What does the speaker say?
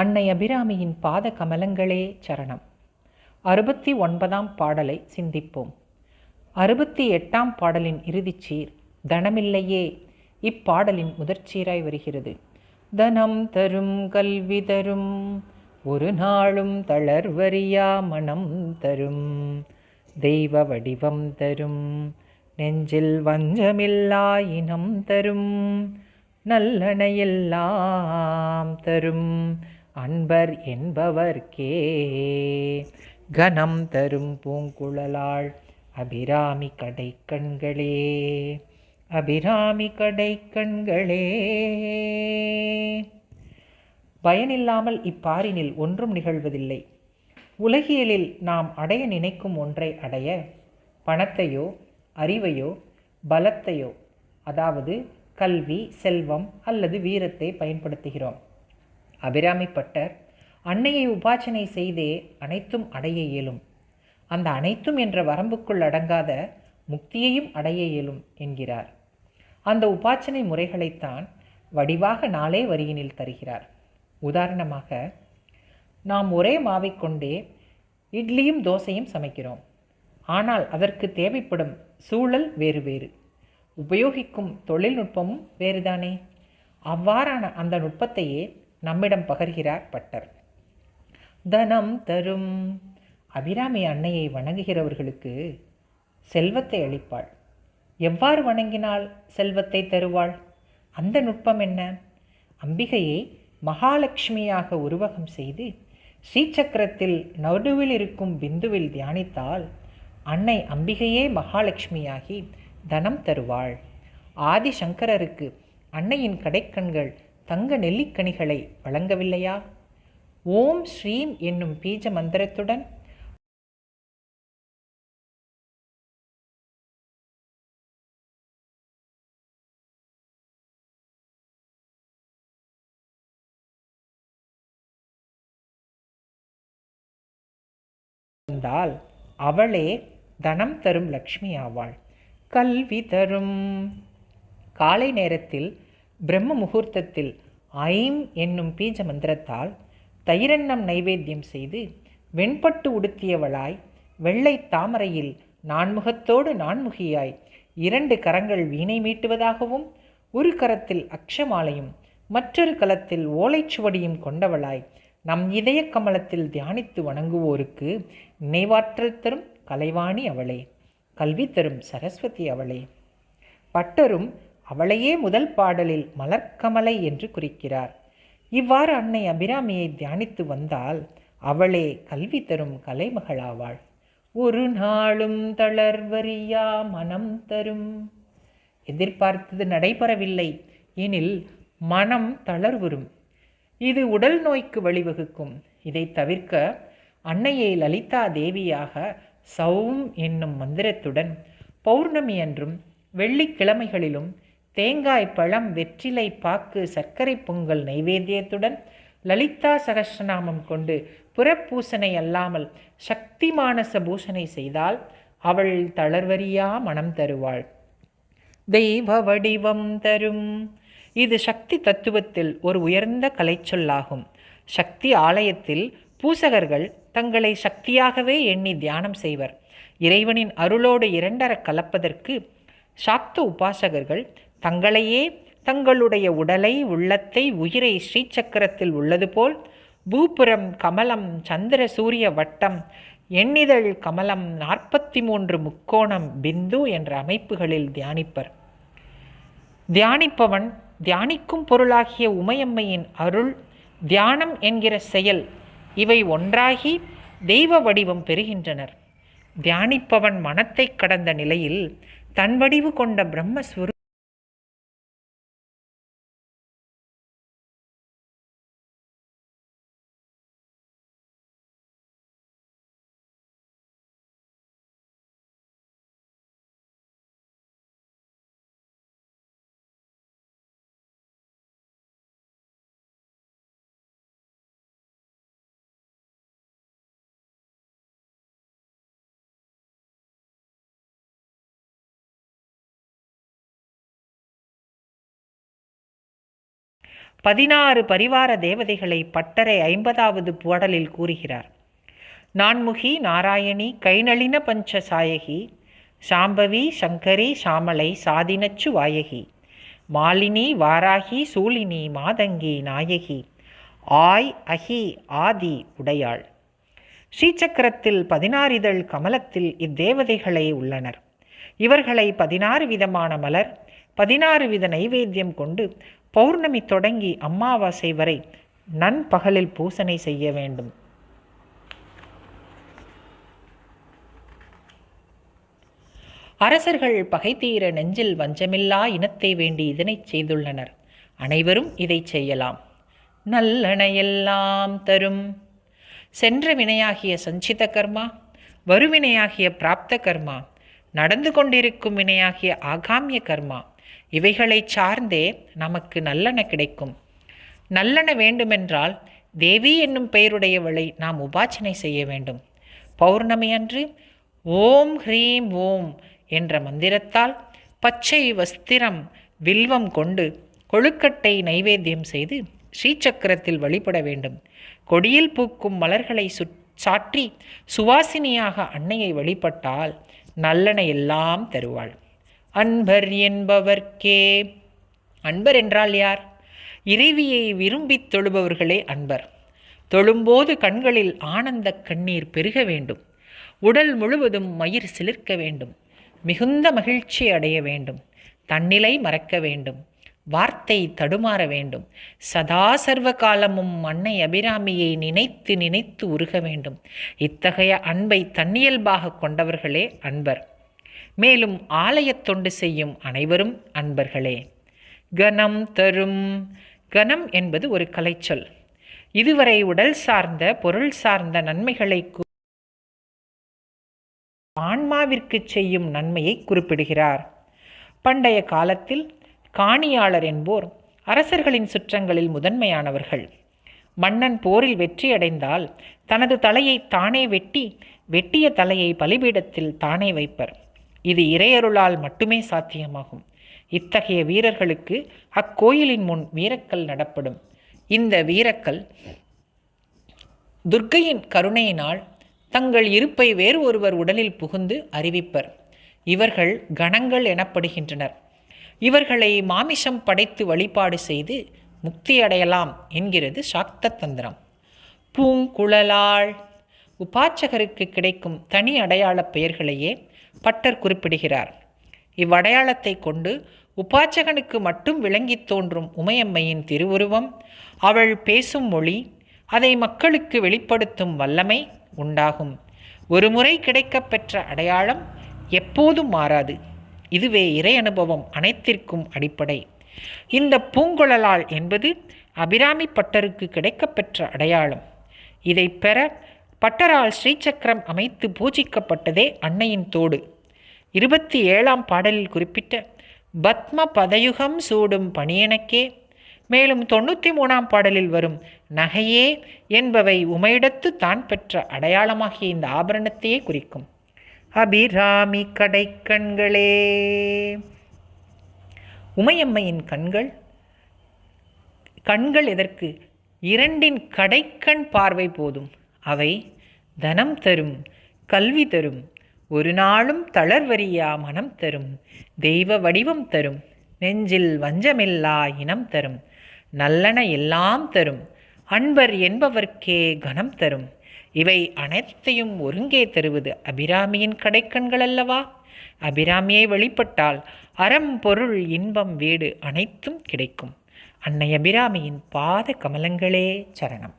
அன்னை அபிராமியின் பாத கமலங்களே சரணம். அறுபத்தி ஒன்பதாம் பாடலை சிந்திப்போம். அறுபத்தி எட்டாம் பாடலின் இறுதிச்சீர் தனமில்லையே இப்பாடலின் முதற்சீராய் வருகிறது. தனம் தரும் கல்வி தரும் ஒரு நாளும் தளர்வறியா மனம் தரும் தெய்வ வடிவம் தரும் நெஞ்சில் வஞ்சமில்லா இனம் தரும் நல்லனையெல்லாம் தரும் அன்பர் என்பவர்க்கே. கனம் தரும் பூங்குழலாள் அபிராமி கடை கண்களே அபிராமி கடை கண்களே பயனில்லாமல் இப்பாரினில் ஒன்றும் நிகழ்வதில்லை. உலகியலில் நாம் அடைய நினைக்கும் ஒன்றை அடைய பணத்தையோ அறிவையோ பலத்தையோ அதாவது கல்வி செல்வம் அல்லது வீரத்தை பயன்படுத்துகிறோம். அபிராமிப்பட்டர் அன்னையை உபாசனை செய்தே அனைத்தும் அடைய இயலும். அந்த அனைத்தும் என்ற வரம்புக்குள் அடங்காத முக்தியையும் அடைய இயலும் என்கிறார். அந்த உபாசனை முறைகளைத்தான் வடிவாக நாளே வரியினில் தருகிறார். உதாரணமாக நாம் ஒரே மாவை கொண்டே இட்லியும் தோசையும் சமைக்கிறோம். ஆனால் அதற்கு தேவைப்படும் சூழல் வேறு வேறு. உபயோகிக்கும் தொழில்நுட்பமும் வேறுதானே? அவ்வாறான அந்த நுட்பத்தையே நம்மிடம் பகர்கிறார் பட்டர். தனம் தரும். அபிராமி அன்னையை வணங்குகிறவர்களுக்கு செல்வத்தை அளிப்பாள். எவ்வாறு வணங்கினால் செல்வத்தை தருவாள்? அந்த நுட்பம் என்ன? அம்பிகையை மகாலட்சுமியாக உருவகம் செய்து ஸ்ரீசக்கரத்தில் நடுவில் இருக்கும் பிந்துவில் தியானித்தால் அன்னை அம்பிகையே மகாலட்சுமியாகி தனம் தருவாள். ஆதிசங்கரருக்கு அன்னையின் கடைக்கண்கள் தங்க நெல்லிக்கனிகளை வழங்கவில்லையா? ஓம் ஸ்ரீம் என்னும் பீஜ மந்திரத்துடன் வந்தால் அவளே தனம் தரும் லக்ஷ்மி ஆவாள். கல்வி தரும். காலை நேரத்தில் பிரம்ம முகூர்த்தத்தில் ஐம் என்னும் பீஜ மந்திரத்தால் தயிரெண்ணம் நைவேத்தியம் செய்து வெண்பட்டு உடுத்தியவளாய் வெள்ளை தாமரையில் நான்முகத்தோடு நான்முகியாய் இரண்டு கரங்கள் வீணை மீட்டுவதாகவும் ஒரு கரத்தில் அக்ஷமாலையும் மற்றொரு கலத்தில் ஓலைச்சுவடியும் கொண்டவளாய் நம் இதய கமலத்தில் தியானித்து வணங்குவோருக்கு நினைவாற்றல் தரும் கலைவாணி அவளே கல்வி தரும் சரஸ்வதி அவளே. பட்டரும் அவளையே முதல் பாடலில் மலர்க்கமலை என்று குறிக்கிறார். இவ்வாறு அன்னை அபிராமியை தியானித்து வந்தால் அவளே கல்வி தரும் கலைமகளாவாள். ஒரு நாளும் தளர்வரியா மனம் தரும். எதிர்பார்த்தது நடைபெறவில்லை. எனில் மனம் தளர்வுறும். இது உடல் நோய்க்கு வழிவகுக்கும். இதை தவிர்க்க அன்னையை லலிதா தேவியாக சௌம் என்னும் மந்திரத்துடன் பௌர்ணமி அன்றும் வெள்ளிக்கிழமைகளிலும் தேங்காய் பழம் வெற்றிலை பாக்கு சர்க்கரை பொங்கல் நைவேத்தியத்துடன் லலிதா சகஸ்ரநாமம் கொண்டு புறப்பூசனை அல்லாமல் சக்தி மானச பூஷனை செய்தால் அவள் தளர்வரியா மனம் தருவாள். தெய்வ வடிவம் தரும். இது சக்தி தத்துவத்தில் ஒரு உயர்ந்த கலைச்சொல்லாகும். சக்தி ஆலயத்தில் பூசகர்கள் தங்களை சக்தியாகவே எண்ணி தியானம் செய்வர். இறைவனின் அருளோடு இரண்டர கலப்பதற்கு சாக்த உபாசகர்கள் தங்களையே தங்களுடைய உடலை உள்ளத்தை உயிரை ஸ்ரீசக்கரத்தில் உள்ளது போல் பூபுரம் கமலம் சந்திர சூரிய வட்டம் எண்ணிதழ் கமலம் நாற்பத்தி மூன்று முக்கோணம் பிந்து என்ற அமைப்புகளில் தியானிப்பர். தியானிப்பவன் தியானிக்கும் பொருளாகிய உமையம்மையின் அருள் தியானம் என்கிற செயல் இவை ஒன்றாகி தெய்வ வடிவம் பெறுகின்றனர். தியானிப்பவன் மனத்தை கடந்த நிலையில் தன் வடிவு கொண்ட பிரம்மஸ்வரூ பதினாறு பரிவார தேவதைகளை பட்டரை ஐம்பதாவது புடலில் கூறுகிறார். நான்முகி நாராயணி கைநளின பஞ்ச சாயகி சாம்பவி சங்கரி சாமலை சாதினச்சு வாயகி மாலினி வாராகி சூலினி மாதங்கி நாயகி ஆய் அகி ஆதி உடையாள். ஸ்ரீசக்கரத்தில் பதினாறிதழ் கமலத்தில் இத்தேவதைகளே உள்ளனர். இவர்களை பதினாறு விதமான மலர் பதினாறு வித நைவேத்தியம் கொண்டு பௌர்ணமி தொடங்கி அமாவாசை வரை நண்பகலில் பூசனை செய்ய வேண்டும். அரசர்கள் பகை தீர நெஞ்சில் வஞ்சமில்லா இனத்தை வேண்டி இதனைச் செய்துள்ளனர். அனைவரும் இதை செய்யலாம். நல்லனையெல்லாம் தரும். சென்ற வினையாகிய சஞ்சித கர்மா வருவினையாகிய பிராப்த கர்மா நடந்து கொண்டிருக்கும் வினையாகிய ஆகாமிய கர்மா இவைகளை சார்ந்தே நமக்கு நல்லன கிடைக்கும். நல்லன வேண்டுமென்றால் தேவி என்னும் பெயருடையவளை நாம் உபாசனை செய்ய வேண்டும். பௌர்ணமி அன்று ஓம் ஹ்ரீம் ஓம் என்ற மந்திரத்தால் பச்சை வஸ்திரம் வில்வம் கொண்டு கொழுக்கட்டை நைவேத்தியம் செய்து ஸ்ரீசக்கரத்தில் வழிபட வேண்டும். கொடியில் பூக்கும் மலர்களை சு சாற்றி சுவாசினியாக அன்னையை வழிபட்டால் நல்லன எல்லாம் தருவாள். அன்பர் என்பவர்க்கே. அன்பர் என்றால் யார்? இறைவியை விரும்பித் தொழுபவர்களே அன்பர். தொழும்போது கண்களில் ஆனந்த கண்ணீர் பெருக வேண்டும். உடல் முழுவதும் மயிர் சிலிர்க்க வேண்டும். மிகுந்த மகிழ்ச்சி அடைய வேண்டும். தன்னிலை மறக்க வேண்டும். வார்த்தை தடுமாற வேண்டும். சதா சர்வ காலமும் அன்னை அபிராமியை நினைத்து நினைத்து உருக வேண்டும். இத்தகைய அன்பை தன்னியல்பாக கொண்டவர்களே அன்பர். மேலும் ஆலயத் தொண்டு செய்யும் அனைவரும் அன்பர்களே. கனம் தரும். கனம் என்பது ஒரு கலைச்சொல். இதுவரை உடல் சார்ந்த பொருள் சார்ந்த நன்மைகளை ஆன்மாவிற்கு செய்யும் நன்மையை குறிப்பிடுகிறார். பண்டைய காலத்தில் காணியாளர் என்போர் அரசர்களின் சுற்றங்களில் முதன்மையானவர்கள். மன்னன் போரில் வெற்றியடைந்தால் தனது தலையை தானே வெட்டி வெட்டிய தலையை பலிபீடத்தில் தானே வைப்பர். இது இறையருளால் மட்டுமே சாத்தியமாகும். இத்தகைய வீரர்களுக்கு அக்கோயிலின் முன் வீரக்கல் நடப்படும். இந்த வீரக்கல் துர்க்கையின் கருணையினால் தங்கள் இருப்பை வேறு ஒருவர் உடலில் புகுந்து அறிவிப்பர். இவர்கள் கணங்கள் எனப்படுகின்றனர். இவர்களை மாமிசம் படைத்து வழிபாடு செய்து முக்தியடையலாம் என்கிறது சாக்த தந்திரம். பூங்குழலாள் உபாச்சகருக்கு கிடைக்கும் தனி அடையாளப் பெயர்களையே பட்டர் குறிப்பிடுகிறார். இவ்வடையாளத்தை கொண்டு உபாச்சகனுக்கு மட்டும் விளங்கித் தோன்றும் உமையம்மையின் திருவுருவம் அவள் பேசும் மொழி அதை மக்களுக்கு வெளிப்படுத்தும் வல்லமை உண்டாகும். ஒருமுறை கிடைக்கப்பெற்ற அடையாளம் எப்போதும் மாறாது. இதுவே இறை அனுபவம் அனைத்திற்கும் அடிப்படை. இந்த பூங்குழலாள் என்பது அபிராமி பட்டருக்கு கிடைக்கப்பெற்ற அடையாளம். இதை பெற பட்டரால் ஸ்ரீசக்கரம் அமைத்து பூஜிக்கப்பட்டதே அன்னையின் தோடு. இருபத்தி ஏழாம் பாடலில் குறிப்பிட்ட பத்ம பதயுகம் சூடும் பணியனக்கே மேலும் தொண்ணூற்றி மூணாம் பாடலில் வரும் நகையே என்பவை உமையிடத்து தான் பெற்ற அடையாளமாகிய இந்த ஆபரணத்தையே குறிக்கும். அபிராமி கடைக்கண்களே. உமையம்மையின் கண்கள் கண்கள் எதற்கு? இரண்டின் கடைக்கண் பார்வை போதும். அவை தனம் தரும் கல்வி தரும் ஒரு நாளும் தளர்வரியா மனம் தரும் தெய்வ வடிவம் தரும் நெஞ்சில் வஞ்சமில்லா இனம் தரும் நல்லன எல்லாம் தரும் அன்பர் என்பவர்க்கே கனம் தரும். இவை அனைத்தையும் ஒருங்கே தருவது அபிராமியின் கடைக்கண்கள் அல்லவா? அபிராமியை வெளிப்பட்டால் அறம் பொருள் இன்பம் வீடு அனைத்தும் கிடைக்கும். அன்னை அபிராமியின் பாத கமலங்களே சரணம்.